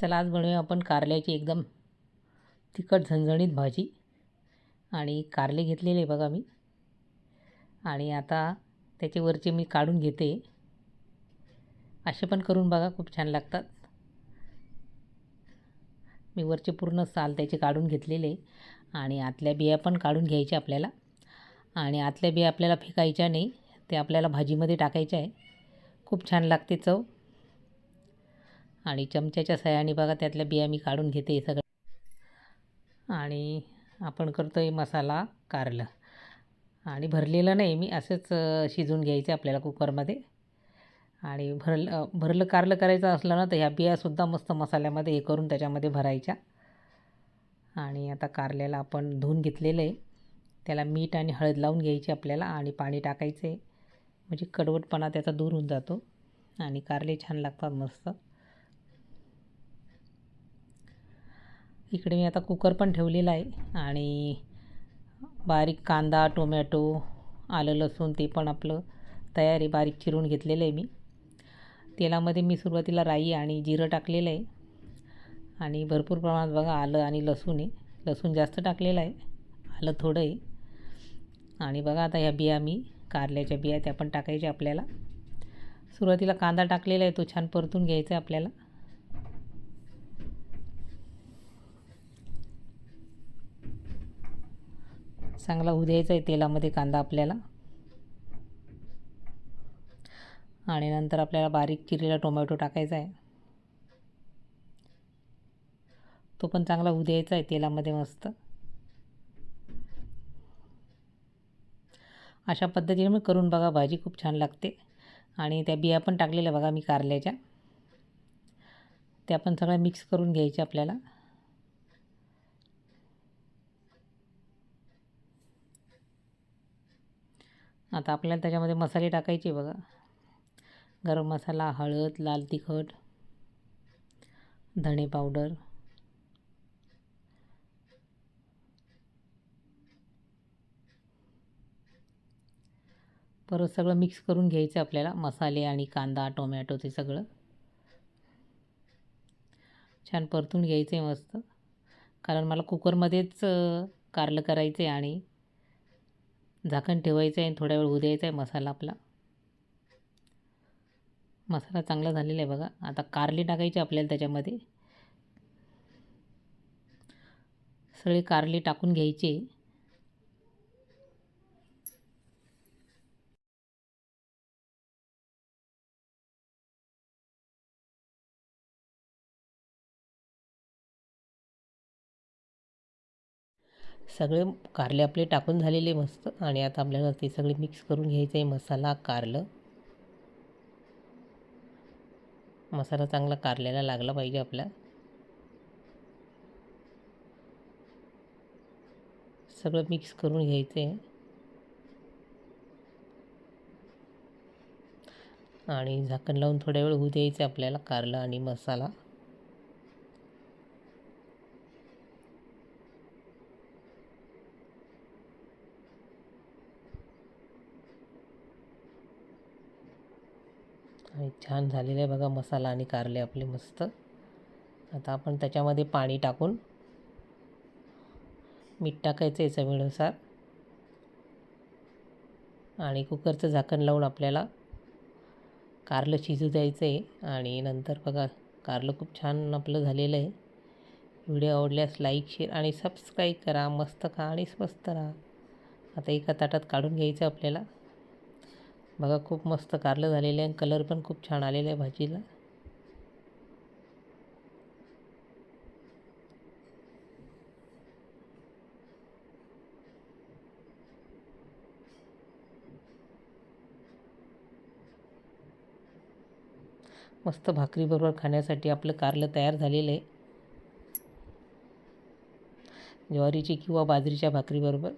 चला आज बनवूया आपण कारल्याची एकदम तिखट झणझणीत भाजी. आणि कारले घेतलेले बघा मी. आणि आता त्याचे वरचे मी काढून घेते. असे पण करून बघा खूप छान लागतात. मी वरचे पूर्ण साल त्याचे काढून घेतलेले आणि आतल्या बिया पण काढून घ्यायच्या आपल्याला. आणि आतल्या बिया आपल्याला फेकायच्या नाही ते आपल्याला भाजीमध्ये टाकायच्या आहे. खूप छान लागते चव. आणि चमच्याच्या सहाय्याने बघा त्यातल्या बिया मी काढून घेते सगळं. आणि आपण करतो आहे मसाला कारलं. आणि भरलेलं नाही मी असंच शिजवून घ्यायचं आपल्याला कुकरमध्ये. आणि भरलं भरलं कारलं करायचं असलं ना तर ह्या बियासुद्धा मस्त मसाल्यामध्ये हे करून त्याच्यामध्ये भरायच्या. आणि आता कारल्याला आपण धुवून घेतलेलं आहे. त्याला मीठ आणि हळद लावून घ्यायची आपल्याला आणि पाणी टाकायचं आहे. म्हणजे कडवटपणा त्याचा दूर होऊन जातो. आणि कारले छान लागतात मस्त. इकडे मी आता कुकर पण ठेवलेला आहे आणि बारीक कांदा टोमॅटो आलं लसूण ते पण आपलं तयार आहे. बारीक चिरून घेतलेलं आहे मी. तेलामध्ये मी सुरुवातीला राई आणि जिरं टाकलेलं आहे. आणि भरपूर प्रमाणात बघा आलं आणि लसूण आहे. लसूण जास्त टाकलेलं आहे. आलं थोडं आहे. आणि बघा आता ह्या बिया मी कारल्याच्या बिया त्या पण टाकायच्या आपल्याला. सुरुवातीला कांदा टाकलेला आहे तो छान परतून घ्यायचा आहे आपल्याला. चांगला होऊ द्यायचा आहे तेलामध्ये कांदा आपल्याला. आणि नंतर आपल्याला बारीक चिरलेला टोमॅटो टाकायचा आहे. तो पण चांगला होऊ द्यायचा आहे तेलामध्ये मस्त. अशा पद्धतीने मी करून बघा भाजी खूप छान लागते. आणि त्या बिया पण टाकलेल्या बघा मी कारल्याच्या. त्या पण सगळ्या मिक्स करून घ्यायच्या आपल्याला. आता आपल्याला त्याच्यामध्ये मसाले टाकायचे बघा. गरम मसाला हळद लाल तिखट धणे पावडर. परत सगळं मिक्स करून घ्यायचं आपल्याला मसाले आणि कांदा टोमॅटो ते सगळं. छान परतून घ्यायचं आहे मस्त. कारण मला कुकरमध्येच कारलं करायचं आहे आणि झाकण ठेवायचं आहे थोड्या वेळ उद्यायचा आहे मसाला आपला. मसाला चांगला झालेला आहे बघा. आता कारले टाकायची आपल्याला त्याच्यामध्ये. सगळी कारले टाकून घ्यायची. सगळे कारले आपले टाकून झालेले मस्त. आणि आता आपल्याला ते सगळे मिक्स करून घ्यायचं आहे मसाला कारलं. मसाला चांगला कारल्याला लागला पाहिजे आपला. सगळं मिक्स करून घ्यायचं आहे आणि झाकण लावून थोड्या वेळ होऊ द्यायचं आपल्याला कारलं आणि मसाला. आणि छान झालेलं आहे बघा मसाला आणि कारले आपले मस्त. आता आपण त्याच्यामध्ये पाणी टाकून मीठ टाकायचं आहे चवीनुसार. आणि कुकरचं झाकण लावून आपल्याला कारलं शिजू द्यायचं आहे आणि नंतर बघा कारलं खूप छान आपलं झालेलं आहे. व्हिडिओ आवडल्यास लाईक शेअर आणि सबस्क्राईब करा. मस्त खा आणि स्वस्त राहा. आता एका ताटात काढून घ्यायचं आपल्याला. बघा खूप मस्त कारलं झालेलं आहे. कलर पण खूप छान आलेला आहे भाजीला. मस्त भाकरीबरोबर खाण्यासाठी आपलं कारलं तयार झालेलं आहे. ज्वारीची किंवा बाजरीच्या भाकरीबरोबर